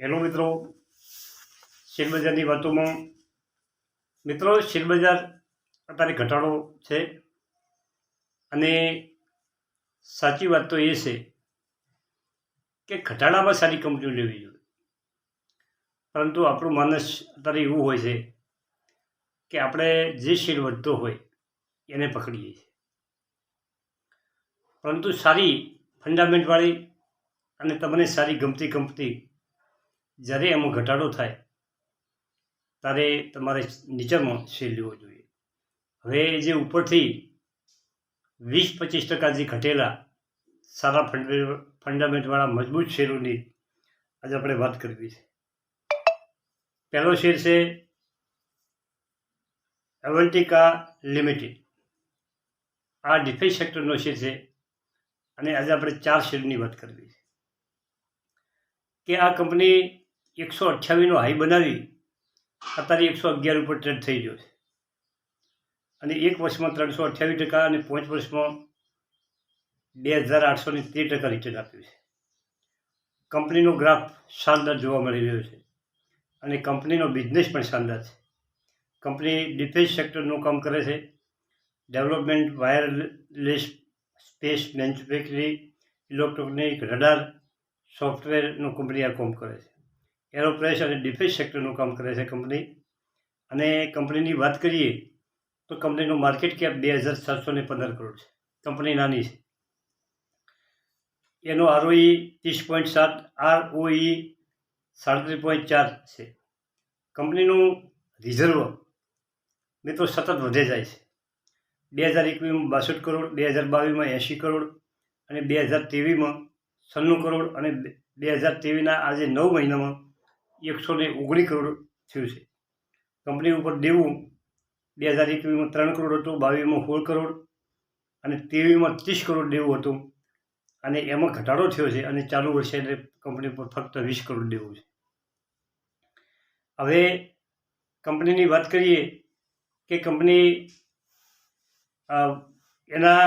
Hello મિત્રો, શેરબજારની વાતોમાં. મિત્રો, શેરબજાર અત્યારે ઘટાડો છે અને સાચી વાત તો એ છે કે ઘટાડામાં સારી કંપનીઓ લેવી જોઈએ. પરંતુ આપણું માનસ અત્યારે એવું હોય છે કે આપણે જે શેર વધતો હોય એને પકડીએ છીએ. પરંતુ સારી ફંડામેન્ટવાળી અને તમને સારી ગમતી કંપની જ્યારે એમાં ઘટાડો થાય, ત્યારે તમારે નીચામાં શેર લેવો જોઈએ. હવે જે ઉપરથી વીસ પચીસ ટકા જે ઘટેલા સારા ફંડ, ફંડામેન્ટવાળા મજબૂત શેરોની આજે આપણે વાત કરવી છે. પહેલો શેર છે એવન્ટિકા લિમિટેડ આ ડિફેન્સ સેક્ટરનો શેર છે અને આજે આપણે ચાર શેરની વાત કરવી છે. કે આ કંપની એકસો અઠ્યાવીસનો હાઈ બનાવી, અત્યારે એકસો અગિયાર ઉપર ટ્રેડ થઈ ગયો છે. અને એક વર્ષમાં ત્રણસો અઠ્યાવીસ ટકા અને પાંચ વર્ષમાં બે હજાર આઠસો ને તેર ટકા રિટર્ન આપ્યું છે. કંપનીનો ગ્રાફ શાનદાર જોવા મળી રહ્યો છે. અને કંપનીનો બિઝનેસ પણ શાનદાર છે. કંપની ડિફેન્સ સેક્ટરનું કામ કરે છે. Development wireless space manufacturing electronic radar સોફ્ટવેરનું company આ કામ કરે છે. એરોપ્રેસ અને ડિફેન્સ સેક્ટરનું કામ કરે છે કંપની. અને કંપનીની વાત કરીએ તો કંપનીનું માર્કેટ કેપ બે હજાર સાતસો ને પંદર કરોડ છે. કંપની નાની છે. એનો આરઓઈ ત્રીસ પોઈન્ટ સાત આર ઓઈ સાડત્રીસ પોઈન્ટ ચાર છે. કંપનીનું રિઝર્વ મિત્રો સતત વધે જાય છે. બે હજાર એકવીસમાં બાસઠ કરોડ, બે હજાર બાવીસમાં એંશી કરોડ અને બે હજાર ત્રેવીસમાં છન્નું કરોડ અને બે હજાર ત્રેવીસના આજે નવ મહિનામાં એકસો ને ઓગણીસ કરોડ થયું છે. કંપની ઉપર દેવું બે હજાર એકવીસમાં ત્રણ કરોડ હતું, બાવીસમાં સોળ કરોડ અને ત્રેવીસમાં ત્રીસ કરોડ દેવું હતું. અને એમાં ઘટાડો થયો છે અને ચાલુ વર્ષે એટલે કંપની પર ફક્ત વીસ કરોડ દેવું છે. હવે કંપનીની વાત કરીએ કે કંપની એના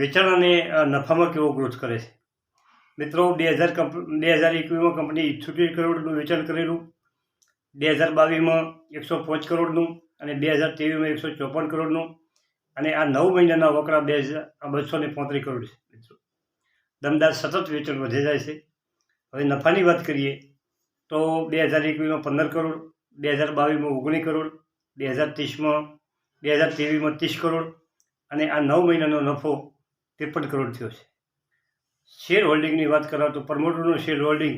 વેચાણ અને નફામાં કેવો ગ્રોથ કરે છે? મિત્રો, બે હજાર કંપ બે હજાર એકવીસમાં કંપની ઇઠ્યોતેર કરોડનું વેચાણ કરેલું. બે હજાર બાવીસમાં એકસો પાંચ કરોડનું અને બે હજાર ત્રેવીસમાં એકસો ચોપન કરોડનું. અને આ નવ મહિનાના વકરા બે હજાર બસો ને પાંત્રીસ કરોડ છે, મિત્રો. દમદાર સતત વેચાણ વધે જાય છે. હવે નફાની વાત કરીએ તો બે હજાર એકવીસમાં પંદર કરોડ, બે હજાર બાવીસમાં ઓગણીસ કરોડ, બે હજાર ત્રીસમાં, બે હજાર ત્રેવીસમાં ત્રીસ કરોડ અને આ નવ મહિનાનો નફો ત્રેપન કરોડ થયો છે. શેર હોલ્ડિંગની વાત કરાવ તો પ્રમોટરનું શેર હોલ્ડિંગ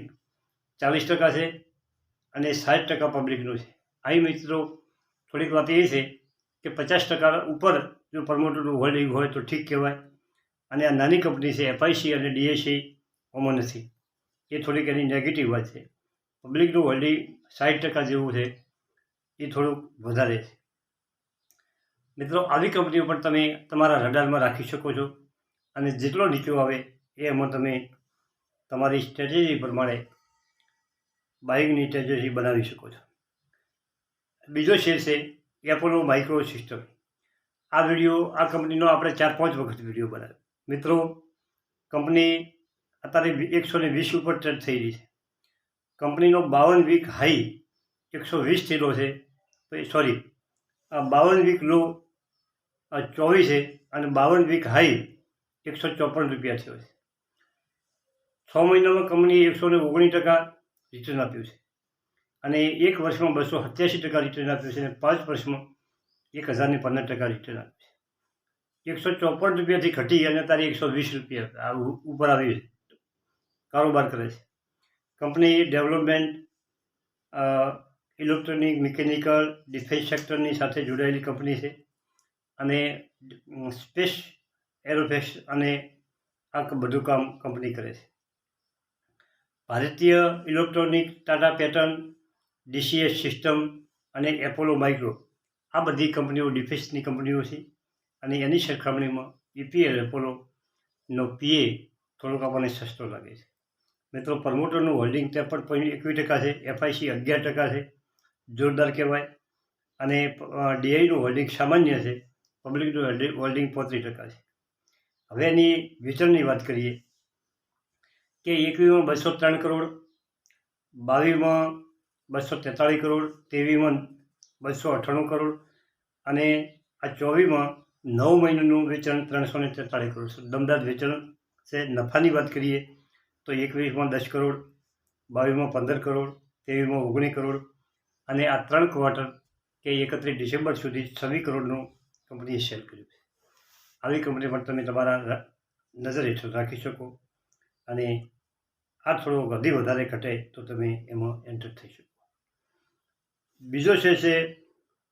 ચાલીસ ટકા છે અને સાઠ ટકા પબ્લિકનું છે. અહીં મિત્રો થોડીક વાત એ છે કે પચાસ ટકા ઉપર જો પ્રમોટરનું હોલ્ડિંગ હોય તો ઠીક કહેવાય અને આ નાની કંપની છે, એફઆઈસી અને ડીએસી ઓમાં નથી એ થોડીક એની નેગેટિવ વાત છે. પબ્લિકનું હોલ્ડિંગ સાઠ ટકા જેવું છે, એ થોડુંક વધારે છે. મિત્રો, આવી કંપનીઓ પણ તમે તમારા રડારમાં રાખી શકો છો અને જેટલો નીચો આવે એ એમાં તમે તમારી સ્ટ્રેટેજી પ્રમાણે બાઇકની સ્ટ્રેટેજી બનાવી શકો છો. બીજો શેર છે એપોલો માઇક્રો સિસ્ટમ આ વીડિયો આ કંપનીનો આપણે ચાર પાંચ વખત વીડિયો બનાવ્યો. મિત્રો કંપની અત્યારે એકસો ને વીસ ઉપર ટ્રેડ થઈ રહી છે. કંપનીનો બાવન વીક હાઈ એકસો વીસ થયેલો છે. સોરી બાવન વીક લો ચોવીસ છે અને બાવન વીક હાઈ એકસો ચોપન રૂપિયા થયો છે. છ મહિનામાં કંપનીએ એકસો ને ઓગણીસ ટકા રિટર્ન આપ્યું છે. અને એક વર્ષમાં બસો સત્યાસી ટકા રિટર્ન આપ્યું છે અને પાંચ વર્ષમાં એક હજારને પંદર ટકા રિટર્ન આપ્યું છે. એકસો ચોપન રૂપિયાથી ઘટી અને તારે એકસો વીસ રૂપિયા ઉપર આવી કારોબાર કરે છે. Company development electronic, mechanical, defence સેક્ટરની સાથે જોડાયેલી કંપની છે. અને સ્પેસ એરોફેક્સ અને આ બધું કામ કંપની કરે છે. Bharatiya electronic data pattern, DCS system અને એપોલો માઇક્રો આ બધી કંપનીઓ ડિફેન્સની કંપનીઓ છે અને એની સરખામણીમાં ઈપીએલ એપોલોનો પીએ થોડોક આપણને સસ્તો લાગે છે. મિત્રો પ્રમોટરનું હોલ્ડિંગ ત્રેપન પોઈન્ટ એકવીસ ટકા છે, એફઆઈસી અગિયાર ટકા છે, જોરદાર કહેવાય. અને ડીઆઈનું હોલ્ડિંગ સામાન્ય છે પબ્લિકનું હોલ્ડિંગ પોત્રીસ ટકા છે. હવે એની વેચાણની વાત કરીએ કે એકવીસમાં બસો ત્રણ કરોડ, બાવીસમાં બસો તેતાળીસ કરોડ, ત્રેવીસમાં બસો અઠ્ઠાણું કરોડ અને આ ચોવીસમાં નવ મહિનાનું વેચાણ ત્રણસો ને તેતાળીસ કરોડ દમદાર વેચાણ છે. નફાની વાત કરીએ તો એકવીસમાં દસ કરોડ, બાવીસમાં પંદર કરોડ, ત્રેવીસમાં ઓગણીસ કરોડ અને આ ત્રણ ક્વાર્ટર કે એકત્રીસ ડિસેમ્બર સુધી છવ્વીસ કરોડનું કંપનીએ સેલ કર્યું આવી કંપની પણ તમે તમારા નજર હેઠળ રાખી શકો અને આ થોડો વધી વધારે ઘટે તો તમે એમાં એન્ટર થઈ શકો. બીજો છે છે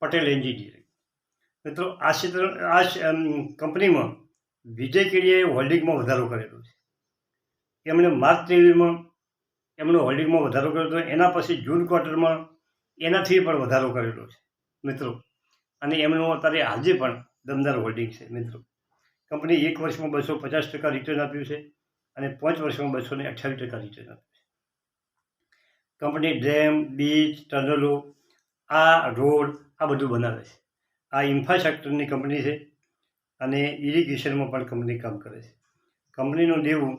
પટેલ એન્જિનિયરિંગ. મિત્રો, આ ક્ષેત્ર, આ કંપનીમાં વિજય કેડીએ હોલ્ડિંગમાં વધારો કરેલો છે. એમણે માર્ચ ત્રેવીસમાં એમનો હોલ્ડિંગમાં વધારો કર્યો હતો. એના પછી જૂન ક્વાર્ટરમાં એનાથી પણ વધારો કરેલો છે. મિત્રો, અને એમનું અત્યારે આજે પણ દમદાર હોલ્ડિંગ છે, મિત્રો. કંપની એક વર્ષમાં બસો પચાસ ટકા રિટર્ન આપ્યું છે. અને પાંચ વર્ષમાં બસો ને અઠ્યાવીસ ટકા રિટર્ન કંપની ડેમ બીચ ટનલો, આ રોડ આ બધું બનાવે છે. આ ઇન્ફ્રાસ્ટ્રક્ચરની કંપની છે અને ઇરિગેશનમાં પણ કંપની કામ કરે છે. કંપનીનું દેવું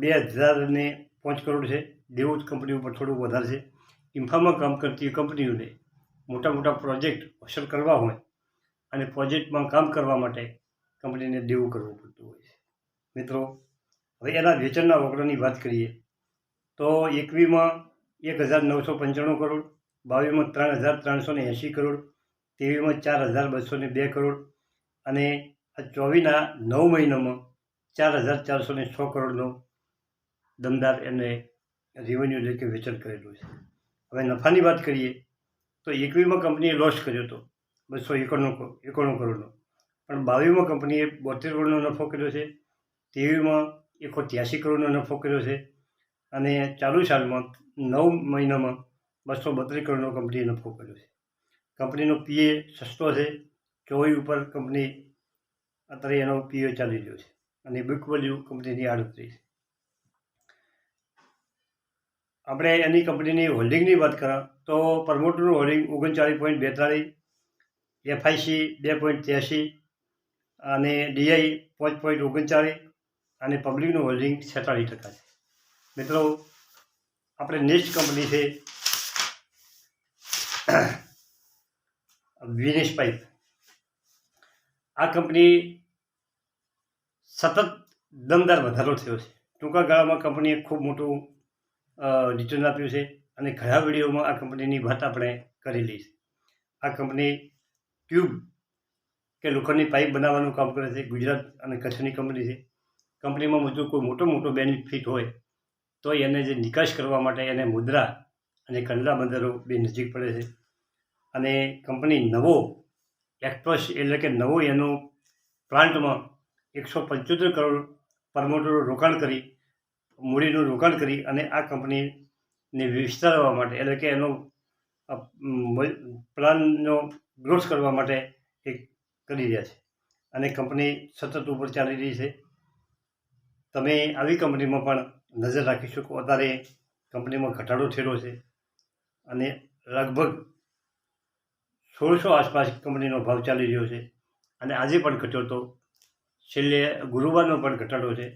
બે હજાર ને પાંચ કરોડ છે. દેવું જ કંપની ઉપર થોડું વધારે છે. ઇન્ફામાં કામ કરતી કંપનીઓને મોટા મોટા પ્રોજેક્ટ અસર કરવા હોય અને પ્રોજેક્ટમાં કામ કરવા માટે કંપનીને દેવું કરવું પડતું હોય છે. મિત્રો હવે એના વેચાણના રોકડાની વાત કરીએ, તો એકવીમાં એક હજાર નવસો પંચાણું કરોડ બાવીસમાં ત્રણ હજાર ત્રણસો ને એંશી કરોડ, તેવીમાં ચાર હજાર બસો ને બે કરોડ અને આ ચોવીસના નવ મહિનામાં ચાર હજાર ચારસો ને છ કરોડનો દમદાર એને રેવન્યુ એટલે કે વેચાણ કરેલું છે. હવે નફાની વાત કરીએ, તો એકવીમાં કંપનીએ લોસ કર્યો હતો, બસો એકોણું એકોણું કરોડનો. પણ બાવીસમાં કંપનીએ બોતેર કરોડનો નફો કર્યો છે ત્રેવીસમાં એકો ત્યાસી કરોડનો નફો કર્યો છે. અને ચાલુ સાલમાં નવ મહિનામાં બસો બત્રીસ કરોડનો કંપનીએ નફો કર્યો છે. કંપનીનો પીએ સસ્તો છે. ચોવીસ ઉપર કંપની અત્યારે એનો પીએ ચાલી રહ્યો છે. અને બુક વેલ્યુ કંપનીની આડત્રીસ આપણે એની કંપનીની હોલ્ડિંગની વાત કરા તો પ્રમોટરનું હોલ્ડિંગ ઓગણચાળીસ પોઈન્ટ બેતાળીસ, એફઆઈસી બે પોઈન્ટ ત્યાસી અને ડીઆઈ પાંચ પોઈન્ટ ઓગણચાળીસ અને પબ્લિકનું હોલ્ડિંગ છેતાળીસ ટકા છે. મિત્રો, આપણે નેક્સ્ટ કંપની છે, વિનેશ પાઇપ. આ કંપની સતત દમદાર વધારો થયો છે. ટૂંકા ગાળામાં કંપનીએ ખૂબ મોટું રિટર્ન આપ્યું છે અને ઘણા વિડીયોમાં આ કંપનીની વાત આપણે કરેલી છે આ કંપની ટ્યુબ કે લોખંડની પાઇપ બનાવવાનું કામ કરે છે, ગુજરાત અને કચ્છની કંપની છે. કંપનીમાં બધું કોઈ મોટો મોટો બેનિફિટ હોય, તો એને જે નિકાસ કરવા માટે એને મુદ્રા અને કંડલા બંદરો બે નજીક પડે છે. અને કંપની નવો એક્સપ્રેસ એટલે કે નવો એનો પ્લાન્ટમાં એકસો પંચોતેર કરોડ પરમોટરનું રોકાણ કરી, મૂડીનું રોકાણ કરી અને આ કંપનીને વિસ્તારવા માટે એટલે કે એનો પ્લાનનો ગ્રોથ કરવા માટે એ કરી રહ્યા છે. અને કંપની સતત ઉપર ચાલી રહી છે. તમે આવી કંપનીમાં પણ નજર રાખી શકો. અત્યારે કંપનીમાં ઘટાડો થયેલો છે અને લગભગ સોળસો આસપાસ કંપનીનો ભાવ ચાલી રહ્યો છે અને આજે પણ ઘટ્યો હતો છેલ્લે ગુરુવારનો પણ ઘટાડો છે.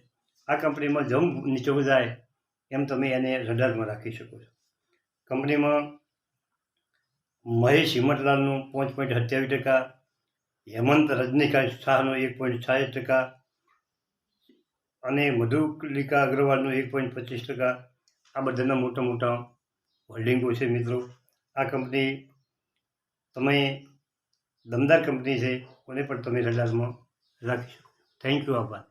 આ કંપનીમાં જમ નીચે જાય એમ તમે એને રડારમાં રાખી શકો છો. કંપનીમાં મહેશ હિંમતલાલનું પાંચ પોઈન્ટ સત્યાવીસ ટકા, હેમંત રજનીકાંત શાહનો એક પોઈન્ટ છાસઠ ટકા અને મધુલિકા અગ્રવાલનું એક પોઈન્ટ પચીસ ટકા. આ બધાના મોટા મોટા હોલ્ડિંગો છે મિત્રો. આ કંપની તમે દમદાર કંપની છે કોને પણ તમે રડારમાં રાખી શકો થેન્ક યુ આભાર.